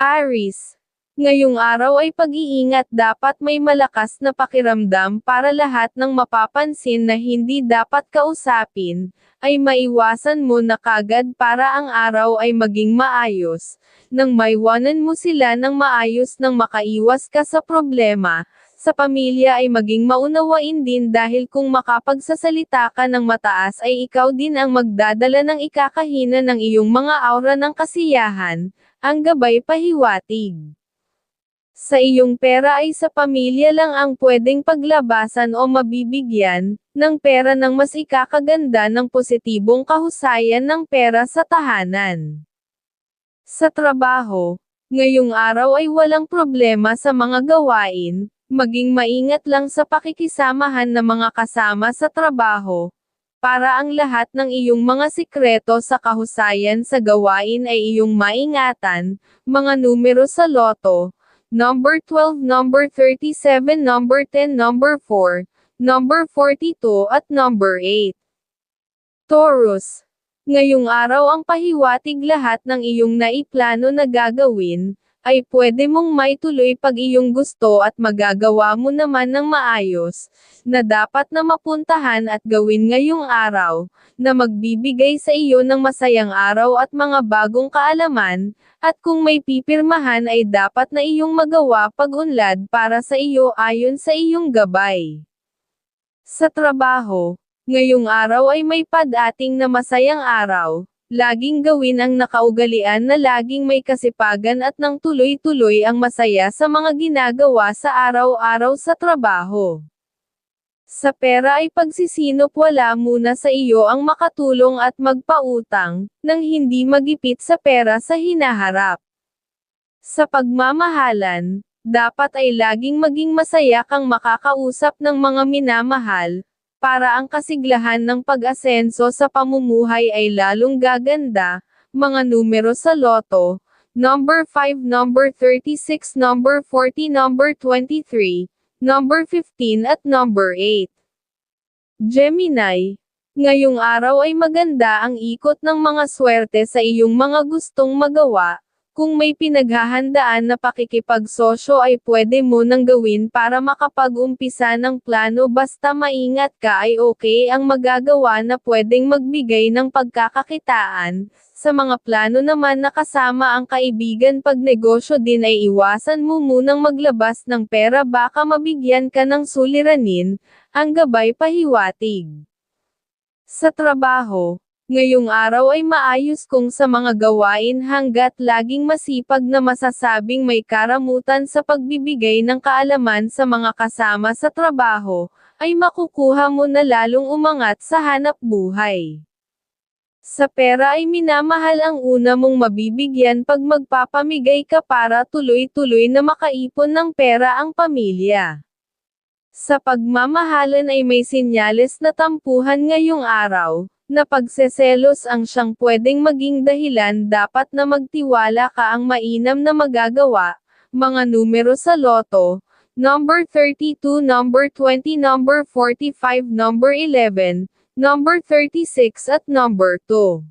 Aris. Ngayong araw ay pag-iingat dapat may malakas na pakiramdam para lahat ng mapapansin na hindi dapat kausapin, ay maiwasan mo na kagad para ang araw ay maging maayos, nang maiwanan mo sila ng maayos nang makaiwas ka sa problema, sa pamilya ay maging maunawain din dahil kung makapagsasalita ka ng mataas ay ikaw din ang magdadala ng ikakahina ng iyong mga aura ng kasiyahan, ang gabay pahiwatig. Sa iyong pera ay sa pamilya lang ang pwedeng paglabasan o mabibigyan, ng pera ng mas ikakaganda ng positibong kahusayan ng pera sa tahanan. Sa trabaho, ngayong araw ay walang problema sa mga gawain, maging maingat lang sa pakikisamahan ng mga kasama sa trabaho, para ang lahat ng iyong mga sikreto sa kahusayan sa gawain ay iyong maingatan, mga numero sa loto, number 12, number 37, number 10, number 4, number 42 at number 8. Taurus. Ngayong araw ang pahiwatig lahat ng iyong naiplano na gagawin, ay pwede mong maituloy pag iyong gusto at magagawa mo naman ng maayos, na dapat na mapuntahan at gawin ngayong araw, na magbibigay sa iyo ng masayang araw at mga bagong kaalaman, at kung may pipirmahan ay dapat na iyong magawa pag-unlad para sa iyo ayon sa iyong gabay. Sa trabaho, ngayong araw ay may padating na masayang araw, Laging gawin ang nakaugalian na laging may kasipagan at nang tuloy-tuloy ang masaya sa mga ginagawa sa araw-araw sa trabaho. Sa pera ay pagsisinop wala muna sa iyo ang makatulong at magpautang, nang hindi magipit sa pera sa hinaharap. Sa pagmamahalan, dapat ay laging maging masaya kang makakausap ng mga minamahal, para ang kasiglahan ng pag-asenso sa pamumuhay ay lalong gaganda, mga numero sa loto, number 5, number 36, number 40, number 23, number 15 at number 8. Gemini, ngayong araw ay maganda ang ikot ng mga swerte sa iyong mga gustong magawa, kung may pinaghahandaan na pakikipagsosyo ay pwede mo nang gawin para makapag-umpisa ng plano basta maingat ka ay okay ang magagawa na pwedeng magbigay ng pagkakakitaan. Sa mga plano naman na kasama ang kaibigan pag negosyo din ay iwasan mo munang maglabas ng pera baka mabigyan ka ng suliranin, ang gabay pahiwatig. Sa trabaho, Ngayong araw ay maayos kung sa mga gawain hanggat laging masipag na masasabing may karamutan sa pagbibigay ng kaalaman sa mga kasama sa trabaho, ay makukuha mo na lalong umangat sa hanap buhay. Sa pera ay minamahal ang una mong mabibigyan pag magpapamigay ka para tuloy-tuloy na makaipon ng pera ang pamilya. Sa pagmamahalan ay may sinyales na tampuhan ngayong araw, na pagseselos ang siyang pwedeng maging dahilan dapat na magtiwala ka ang mainam na magagawa, mga numero sa loto, number 32, number 20, number 45, number 11, number 36 at number 2.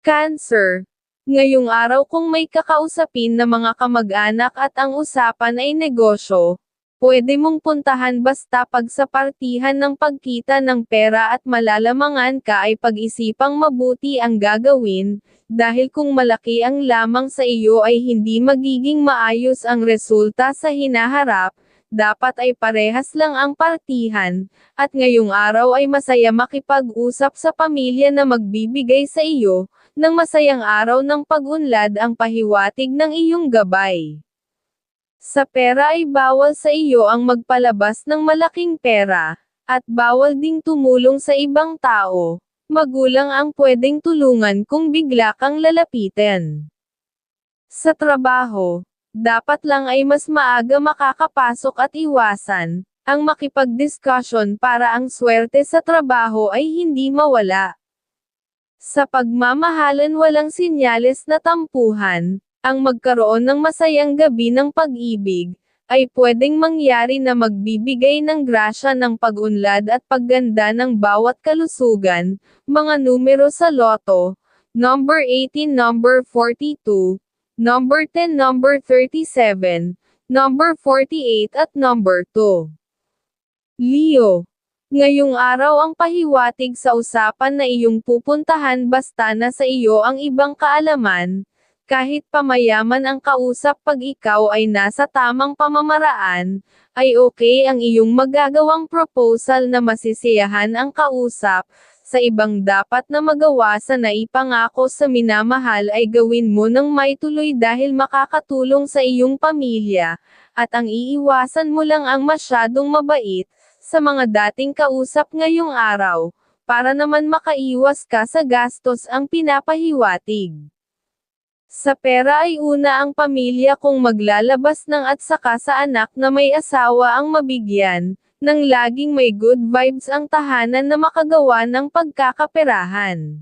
Cancer. Ngayong araw kung may kakausapin na mga kamag-anak at ang usapan ay negosyo, Pwede mong puntahan basta pag sa partihan ng pagkita ng pera at malalamangan ka ay pag-isipang mabuti ang gagawin, dahil kung malaki ang lamang sa iyo ay hindi magiging maayos ang resulta sa hinaharap, dapat ay parehas lang ang partihan, at ngayong araw ay masaya makipag-usap sa pamilya na magbibigay sa iyo, ng masayang araw ng pag-unlad ang pahiwatig ng iyong gabay. Sa pera ay bawal sa iyo ang magpalabas ng malaking pera, at bawal ding tumulong sa ibang tao. Magulang ang pwedeng tulungan kung bigla kang lalapitan. Sa trabaho, dapat lang ay mas maaga makakapasok at iwasan, ang makipag-discussion para ang swerte sa trabaho ay hindi mawala. Sa pagmamahalan walang sinyales na tampuhan, ang magkaroon ng masayang gabi ng pag-ibig, ay pwedeng mangyari na magbibigay ng grasya ng pag-unlad at pagganda ng bawat kalusugan, mga numero sa loto, number 18, number 42, number 10, number 37, number 48 at number 2. Leo. Ngayong araw ang pahiwatig sa usapan na iyong pupuntahan basta na sa iyo ang ibang kaalaman, kahit pamayaman ang kausap pag ikaw ay nasa tamang pamamaraan, ay okay ang iyong magagawang proposal na masisiyahan ang kausap, sa ibang dapat na magawa sa naipangako sa minamahal ay gawin mo ng may tuloy dahil makakatulong sa iyong pamilya, at ang iiwasan mo lang ang masyadong mabait, sa mga dating kausap ngayong araw, para naman makaiwas ka sa gastos ang pinapahiwatig. Sa pera ay una ang pamilya kung maglalabas ng at saka sa anak na may asawa ang mabigyan, nang laging may good vibes ang tahanan na makagawa ng pagkakaperahan.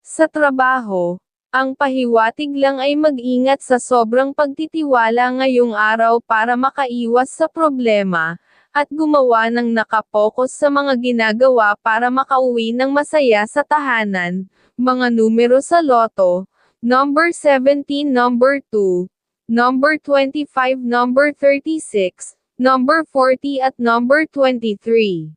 Sa trabaho, ang pahiwatig lang ay mag-ingat sa sobrang pagtitiwala ngayong araw para makaiwas sa problema, at gumawa ng nakapokus sa mga ginagawa para makauwi ng masaya sa tahanan, mga numero sa loto, number 17, number 2, number 25, number 36, number 40 at number 23.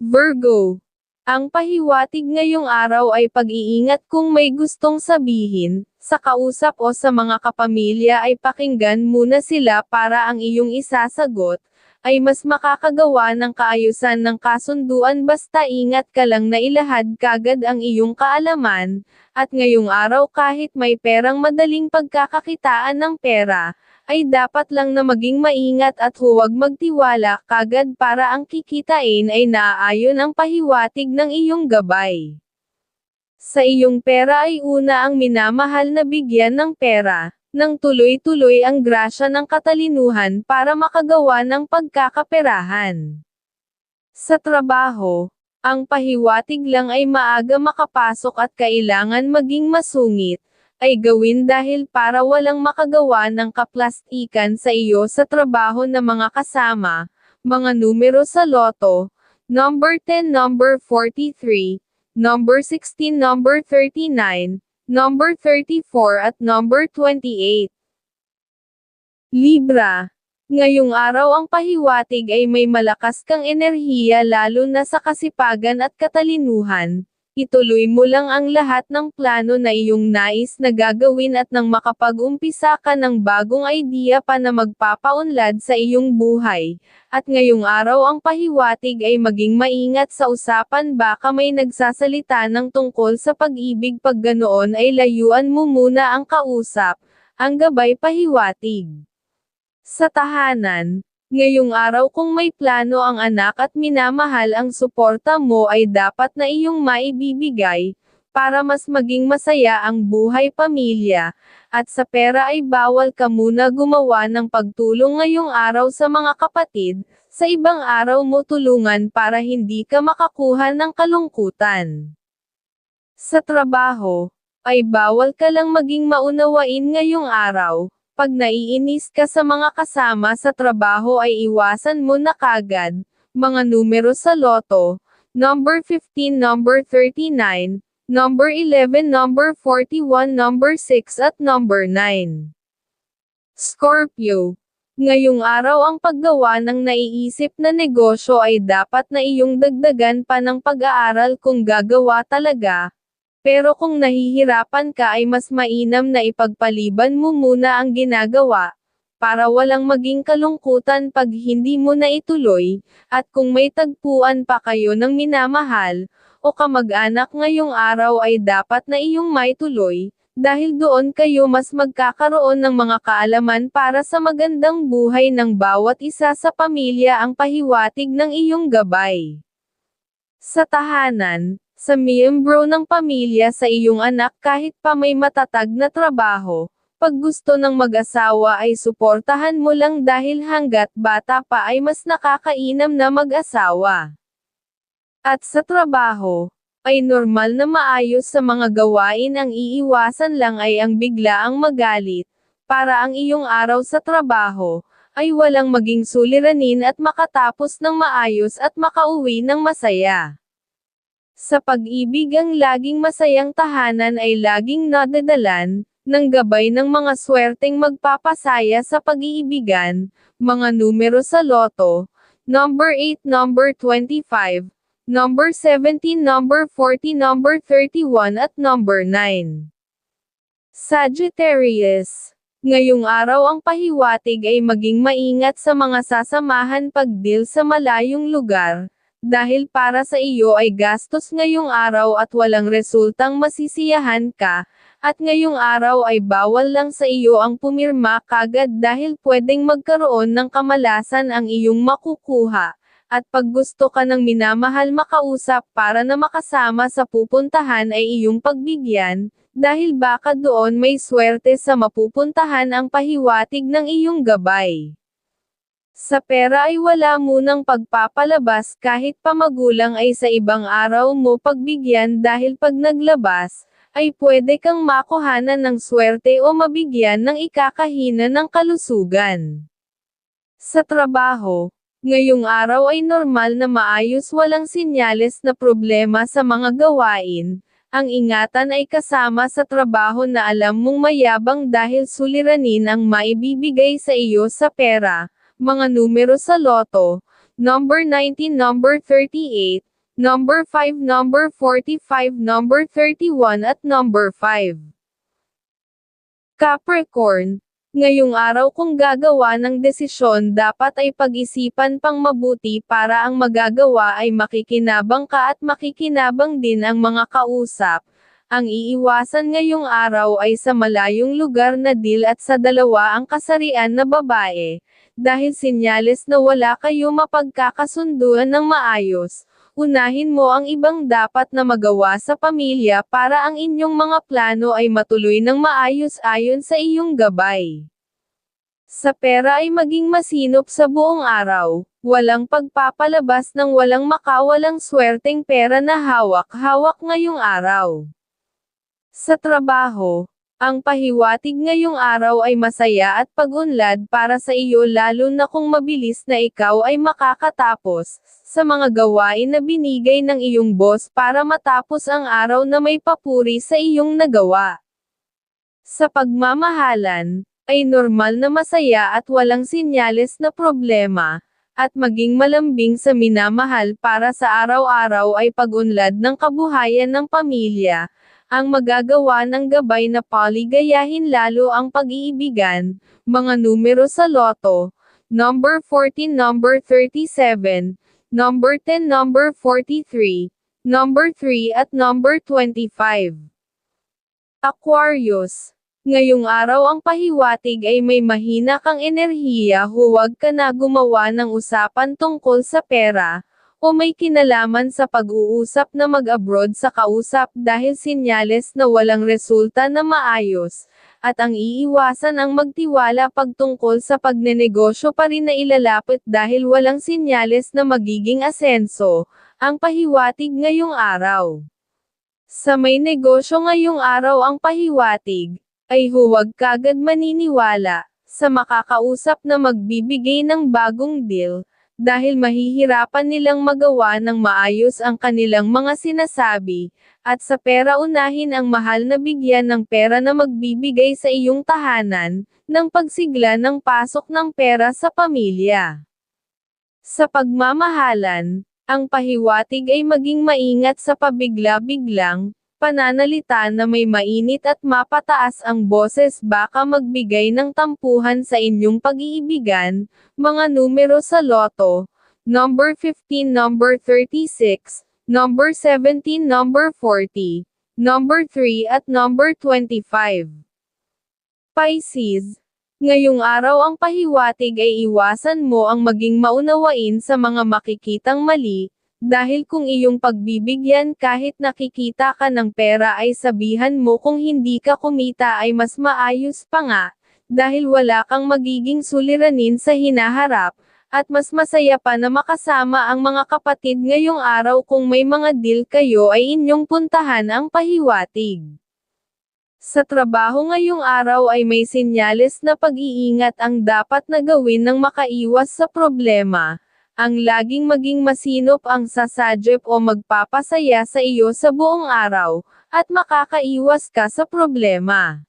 Virgo. Ang pahiwatig ngayong araw ay pag-iingat kung may gustong sabihin, sa kausap o sa mga kapamilya ay pakinggan muna sila para ang iyong isasagot, ay mas makakagawa ng kaayusan ng kasunduan basta ingat ka lang na ilahad kagad ang iyong kaalaman, at ngayong araw kahit may perang madaling pagkakakitaan ng pera, ay dapat lang na maging maingat at huwag magtiwala kagad para ang kikitain ay naaayon ang pahiwatig ng iyong gabay. Sa iyong pera ay una ang minamahal na bigyan ng pera, nang tuloy-tuloy ang grasya ng katalinuhan para makagawa ng pagkakaperahan. Sa trabaho, ang pahiwatig lang ay maaga makapasok at kailangan maging masungit, ay gawin dahil para walang makagawa ng kaplastikan sa iyo sa trabaho na mga kasama, mga numero sa loto, number 10, number 43, number 16, number 39, number 34 at number 28. Libra. Ngayong araw ang pahiwatig ay may malakas kang enerhiya lalo na sa kasipagan at katalinuhan, ituloy mo lang ang lahat ng plano na iyong nais na gagawin at nang makapag-umpisa ka ng bagong idea pa na magpapaunlad sa iyong buhay. At ngayong araw ang pahiwatig ay maging maingat sa usapan baka may nagsasalita ng tungkol sa pag-ibig pag ganoon ay layuan mo muna ang kausap, ang gabay pahiwatig. Sa tahanan, Ngayong araw kung may plano ang anak at minamahal ang suporta mo ay dapat na iyong maibibigay, para mas maging masaya ang buhay pamilya, at sa pera ay bawal ka muna gumawa ng pagtulong ngayong araw sa mga kapatid, sa ibang araw mo tulungan para hindi ka makakuha ng kalungkutan. Sa trabaho, ay bawal ka lang maging maunawain ngayong araw, pag naiinis ka sa mga kasama sa trabaho ay iwasan mo na kagad, mga numero sa loto, number 15, number 39, number 11, number 41, number 6 at number 9. Scorpio. Ngayong araw ang paggawa ng naiisip na negosyo ay dapat na iyong dagdagan pa ng pag-aaral kung gagawa talaga, pero kung nahihirapan ka ay mas mainam na ipagpaliban mo muna ang ginagawa, para walang maging kalungkutan pag hindi mo na ituloy, at kung may tagpuan pa kayo ng minamahal, o kamag-anak ngayong araw ay dapat na iyong maituloy, dahil doon kayo mas magkakaroon ng mga kaalaman para sa magandang buhay ng bawat isa sa pamilya ang pahiwatig ng iyong gabay. Sa tahanan, sa miyembro ng pamilya sa iyong anak kahit pa may matatag na trabaho, pag gusto ng mag-asawa ay suportahan mo lang dahil hanggat bata pa ay mas nakakainam na mag-asawa. At sa trabaho, ay normal na maayos sa mga gawain ang iiwasan lang ay ang bigla ang magalit, para ang iyong araw sa trabaho, ay walang maging suliranin at makatapos ng maayos at makauwi ng masaya. Sa pag-ibig ang laging masayang tahanan ay laging nadadalan, ng gabay ng mga swerteng magpapasaya sa pag-iibigan, mga numero sa loto, number 8, number 25, number 17, number 40, number 31 at number 9. Sagittarius Ngayong araw ang pahiwatig ay maging maingat sa mga sasamahan pag-deal sa malayong lugar, dahil para sa iyo ay gastos ngayong araw at walang resultang masisiyahan ka, at ngayong araw ay bawal lang sa iyo ang pumirma kagad dahil pwedeng magkaroon ng kamalasan ang iyong makukuha, at pag gusto ka ng minamahal makausap para na makasama sa pupuntahan ay iyong pagbigyan, dahil baka doon may swerte sa mapupuntahan ang pahiwatig ng iyong gabay. Sa pera ay wala munang pagpapalabas kahit pa magulang ay sa ibang araw mo pagbigyan dahil pag naglabas, ay pwede kang makuhanan ng swerte o mabigyan ng ikakahina ng kalusugan. Sa trabaho, ngayong araw ay normal na maayos walang sinyales na problema sa mga gawain, ang ingatan ay kasama sa trabaho na alam mong mayabang dahil suliranin ang maibibigay sa iyo sa pera, mga numero sa loto, number 19, number 38, number 5, number 45, number 31 at number 5. Capricorn, Ngayong araw kung gagawa ng desisyon dapat ay pag-isipan pang mabuti para ang magagawa ay makikinabang ka at makikinabang din ang mga kausap. Ang iiwasan ngayong araw ay sa malayong lugar na deal at sa dalawa ang kasarian na babae, dahil sinyales na wala kayo mapagkakasunduan ng maayos, unahin mo ang ibang dapat na magawa sa pamilya para ang inyong mga plano ay matuloy ng maayos ayon sa iyong gabay. Sa pera ay maging masinop sa buong araw, walang pagpapalabas ng walang makawalang swerteng pera na hawak-hawak ngayong araw. Sa trabaho, ang pahiwatig ngayong araw ay masaya at pag-unlad para sa iyo lalo na kung mabilis na ikaw ay makakatapos, sa mga gawain na binigay ng iyong boss para matapos ang araw na may papuri sa iyong nagawa. Sa pagmamahalan, ay normal na masaya at walang sinyales na problema, at maging malambing sa minamahal para sa araw-araw ay pag-unlad ng kabuhayan ng pamilya, ang magagawa ng gabay na paligayahin lalo ang pag-iibigan, mga numero sa loto, number 14, number 37, number 10, number 43, number 3 at number 25. Aquarius. Ngayong araw ang pahiwatig ay may mahina kang enerhiya huwag ka na gumawa ng usapan tungkol sa pera, o may kinalaman sa pag-uusap na mag-abroad sa kausap dahil sinyales na walang resulta na maayos, at ang iiwasan ang magtiwala pagtungkol sa pagnenegosyo pa rin na ilalapit dahil walang sinyales na magiging asenso, ang pahiwatig ngayong araw. Sa may negosyo ngayong araw ang pahiwatig, ay huwag kagad maniniwala, sa makakausap na magbibigay ng bagong deal, dahil mahihirapan nilang magawa ng maayos ang kanilang mga sinasabi, at sa pera unahin ang mahal na bigyan ng pera na magbibigay sa iyong tahanan, ng pagsigla ng pasok ng pera sa pamilya. Sa pagmamahalan, ang pahiwatig ay maging maingat sa pabigla-biglang, pananalita na may mainit at mapataas ang boses baka magbigay ng tampuhan sa inyong pag-iibigan, mga numero sa loto, number 15, number 36, number 17, number 40, number 3 at number 25. Pisces, Ngayong araw ang pahiwatig ay iwasan mo ang maging maunawain sa mga makikitang mali, dahil kung iyong pagbibigyan kahit nakikita ka ng pera ay sabihan mo kung hindi ka kumita ay mas maayos pa nga, dahil wala kang magiging suliranin sa hinaharap, at mas masaya pa na makasama ang mga kapatid ngayong araw kung may mga deal kayo ay inyong puntahan ang pahiwatig. Sa trabaho ngayong araw ay may sinyales na pag-iingat ang dapat na gawin ng makaiwas sa problema, ang laging maging masinop ang sasadyep o magpapasaya sa iyo sa buong araw, at makakaiwas ka sa problema.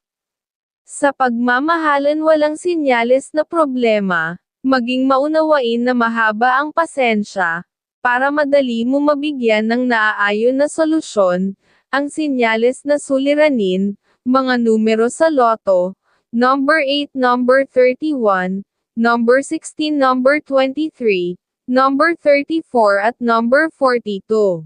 Sa pagmamahalan walang sinyales na problema, maging maunawain na mahaba ang pasensya, para madali mo mabigyan ng naaayon na solusyon, ang sinyales na suliranin, mga numero sa loto, number 8, number 31, number 16, number 23, number 34 at number 42.